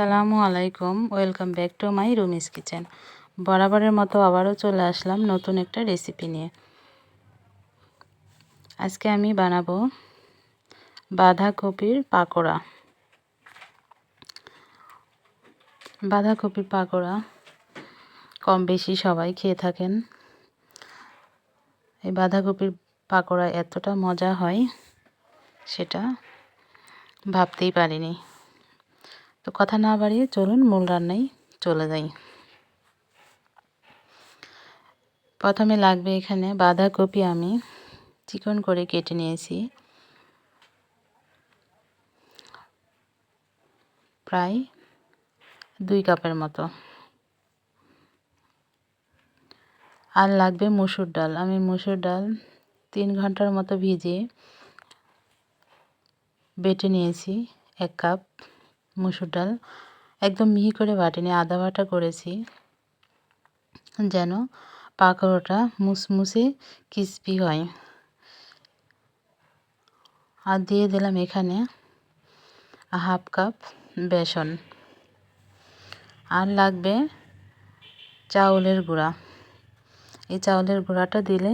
আসসালামু আলাইকুম। Welcome back to my Rumi's kitchen বরাবরের মতো আবারও চলে আসলাম নতুন একটা রেসিপি নিয়ে। আজকে আমি বানাবো বাঁধাকপির পাকোড়া। বাঁধাকপির পাকোড়া কম বেশি সবাই খেয়ে থাকেন। এই বাঁধাকপির পাকোড়া এতটা মজা হয়, সেটা ভাবতেই পারিনি। তো কথা না বাড়িয়ে চলুন মূল রান্নায় চলে যাই। প্রথমে লাগবে এখানে বাঁধাকপি আমি চিকন করে কেটে নিয়েছি। প্রায় দুই কাপের মতো। আর লাগবে মুসুর ডাল। আমি মুসুর ডাল তিন ঘণ্টার মতো ভিজিয়ে বেটে নিয়েছি এক কাপ। মুসুর ডাল। একদম মিহি করে বাটিনি আদা বাটা করেছি। যেন পাকোড়াটা মুসমুসে ক্রিসপি হয়। আর দিয়ে দিলাম এখানে হাফ কাপ বেসন। আর লাগবে চাউলের গুঁড়া। এই চাউলের গুঁড়াটা দিলে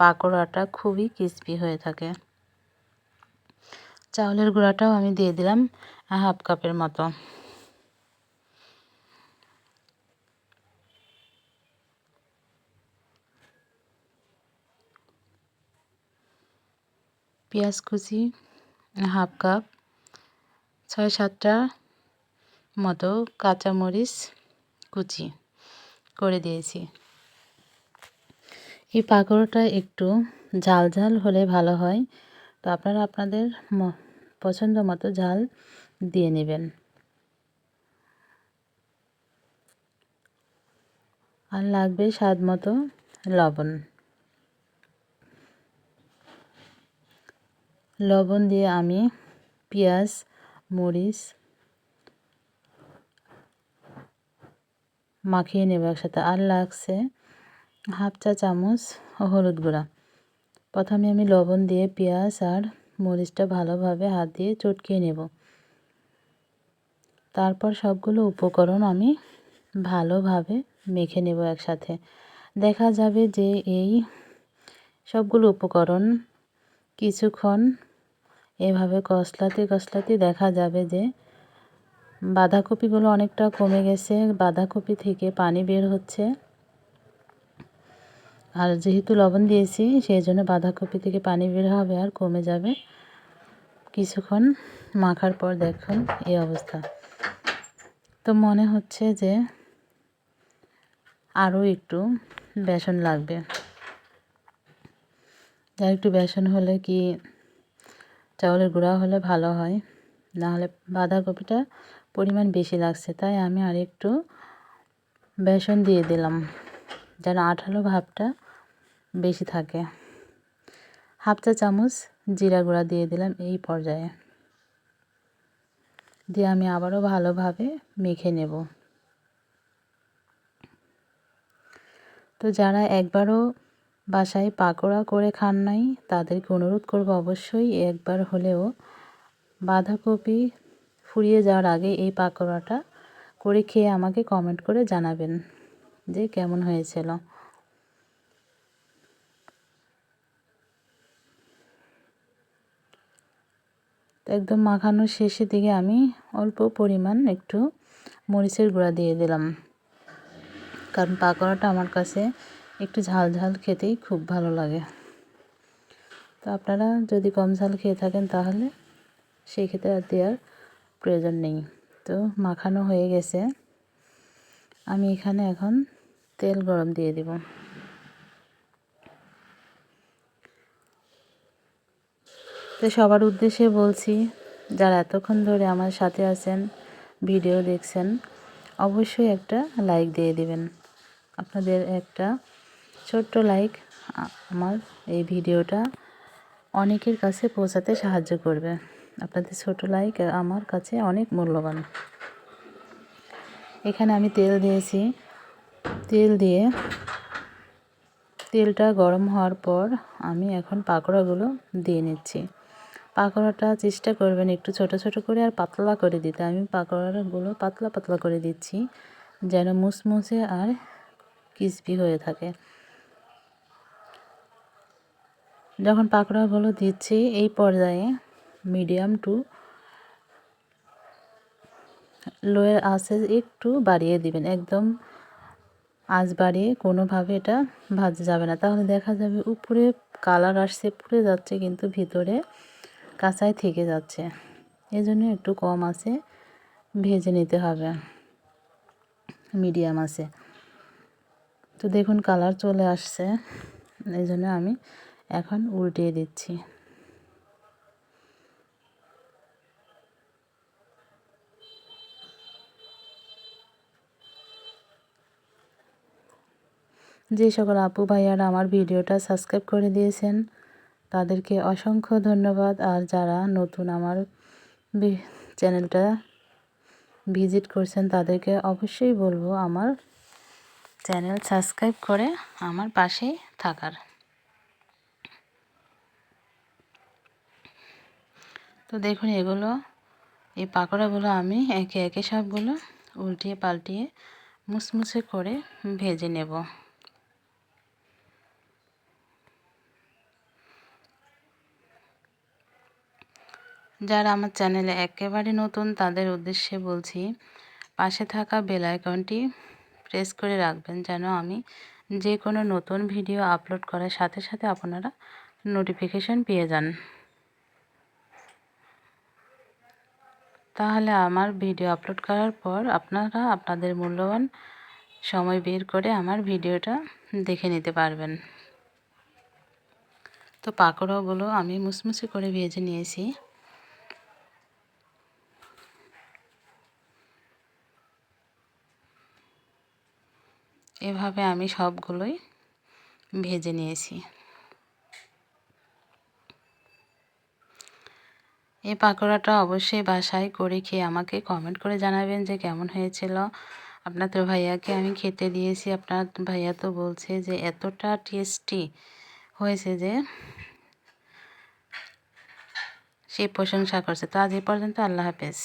পাকোড়াটা খুবই ক্রিসপি হয়ে থাকে। চাউলের গুঁড়াটাও আমি দিয়ে দিলাম হাফ কাপের মতো। পেঁয়াজ কুচি, হাফ কাপ, ছয় সাতটা মতো কাঁচামরিচ কুচি করে দিয়েছি। এই পাকোড়াটা একটু ঝাল ঝাল হলে ভালো হয়। তো আপনারা আপনাদের পছন্দ মতো ঝাল দিয়ে নেবেন। আর লাগবে স্বাদ মতো লবণ। লবণ দিয়ে আমি পেঁয়াজ, মরিচ মাখিয়ে নেব একসাথে। আর লাগছে হাফ চা চামচ হলুদ গুঁড়া। প্রথমে আমি লবণ দিয়ে পেঁয়াজ আর মরিচটা ভালোভাবে হাত দিয়ে চটকিয়ে নেব। তারপর সবগুলো উপকরণ আমি ভালোভাবে মেখে নেব একসাথে। দেখা যাবে যে এই সবগুলো উপকরণ কিছুক্ষণ এভাবে কষলাতে কষলাতে দেখা যাবে যে বাঁধাকপিগুলো অনেকটা কমে গেছে। বাঁধাকপি থেকে পানি বের হচ্ছে। আর যেহেতু লবণ দিয়েছি, সেই জন্য বাঁধাকপি থেকে পানি বের হবে আর কমে যাবে। কিছুক্ষণ মাখার পর দেখুন এই অবস্থা। তো মনে হচ্ছে যে আরও একটু বেসন লাগবে। আর একটু বেসন হলে কি চাউলের গুঁড়া হলে ভালো হয়? নাহলে বাঁধাকপিটা পরিমাণ বেশি লাগছে, তাই আমি আর একটু বেসন দিয়ে দিলাম। যেন আঠালো ভাবটা বেশি থাকে। হাফ চা চামচ জিরা গুঁড়া দিয়ে দিলাম এই পর্যায়ে। দিয়ে আমি আবারও ভালোভাবে মেখে নেব। তো যারা একবারও বাসায় পাকোড়া করে খান নাই, তাদেরকে অনুরোধ করব অবশ্যই একবার হলেও বাঁধাকপি ফুরিয়ে যাওয়ার আগে এই পাকোড়াটা করে খেয়ে আমাকে কমেন্ট করে জানাবেন। যে কেমন হয়েছিল? একদম মাখানোর শেষের দিকে আমি অল্প পরিমাণ একটু মরিচের গুঁড়া দিয়ে দিলাম। কারণ পাকোড়াটা আমার কাছে একটু ঝাল ঝাল খেতেই খুব ভালো লাগে। তো আপনারা যদি কম ঝাল খেয়ে থাকেন তাহলে সেই ক্ষেত্রে আর দেওয়ার প্রয়োজন নেই। তো মাখানো হয়ে গেছে। আমি এখানে এখন তেল গরম দিয়ে দেব। তো সবার উদ্দেশ্যে বলছি, যারা এতক্ষণ ধরে আমার সাথে আছেন, ভিডিও দেখছেন, অবশ্যই একটা লাইক দিয়ে দিবেন। আপনাদের একটা ছোট্ট লাইক আমার এই ভিডিওটা অনেকের কাছে পৌঁছাতে সাহায্য করবে। আপনাদের ছোট লাইক আমার কাছে অনেক মূল্যবান। এখানে আমি তেল দিয়েছি। তেল দিয়ে তেলটা গরম হওয়ার পর আমি এখন পাকোড়াগুলো দিয়ে নিচ্ছি। পাকোড়াটা চেষ্টা করবেন একটু ছোট ছোট করে আর পাতলা করে দিতে। আমি পাকোড়াগুলো পাতলা পাতলা করে দিচ্ছি যেন মুসমুসে আর ক্রিসপি হয়ে থাকে। যখন পাকোড়াগুলো দিচ্ছি, এই পর্যায়ে মিডিয়াম টু লোয়ের আঁচে একটু বাড়িয়ে দিবেন, একদম আঁচ বাড়িয়ে কোনোভাবে এটা ভাজা যাবে না। তাহলে দেখা যাবে উপরে কালার আসছে, পুড়ে যাচ্ছে কিন্তু ভিতরে কাঁচায় থেকে যাচ্ছে। এজন্য একটু কম আছে, ভেজে নিতে হবে, মিডিয়াম আছে। তো দেখুন কালার চলে আসছে এই জন্য আমি এখন উল্টিয়ে দিচ্ছি। যে সকল আপু ভাইয়ারা আমার ভিডিওটা সাবস্ক্রাইব করে দিয়েছেন, তাদেরকে অসংখ্য ধন্যবাদ। আর যারা নতুন আমার চ্যানেলটা ভিজিট করছেন, তাদেরকে অবশ্যই বলব আমার চ্যানেল সাবস্ক্রাইব করে আমার পাশেই থাকার। তো দেখুন, এগুলো, এই পাকোড়াগুলো আমি একে একে সবগুলো উল্টিয়ে পাল্টিয়ে মুসমুসে করে ভেজে নেব। যারা আমার চ্যানেলে একেবারে নতুন, তাদের উদ্দেশ্যে বলছি, পাশে থাকা বেল আইকনটি প্রেস করে রাখবেন যেন আমি যে কোনো নতুন ভিডিও আপলোড করার সাথে সাথে আপনারা নোটিফিকেশন পেয়ে যান। তাহলে আমার ভিডিও আপলোড করার পর আপনারা আপনাদের মূল্যবান সময় বের করে আমার ভিডিওটা দেখে নিতে পারবেন। তো পাকোড়াগুলো আমি মুসমুসি করে ভেজে নিয়েছি। এভাবে আমি সবগুলোই ভেজে নিয়েছি। এই পাকোড়াটা অবশ্যই বাসায় করে খেয়ে আমাকে কমেন্ট করে জানাবেন যে কেমন হয়েছিল। আপনাদের ভাইয়াকে আমি খেতে দিয়েছি, আপনার ভাইয়া তো বলছে যে এতটা টেস্টি হয়েছে যে সে প্রশংসা করছে। তো আজ এই পর্যন্ত আল্লাহ হাফেজ।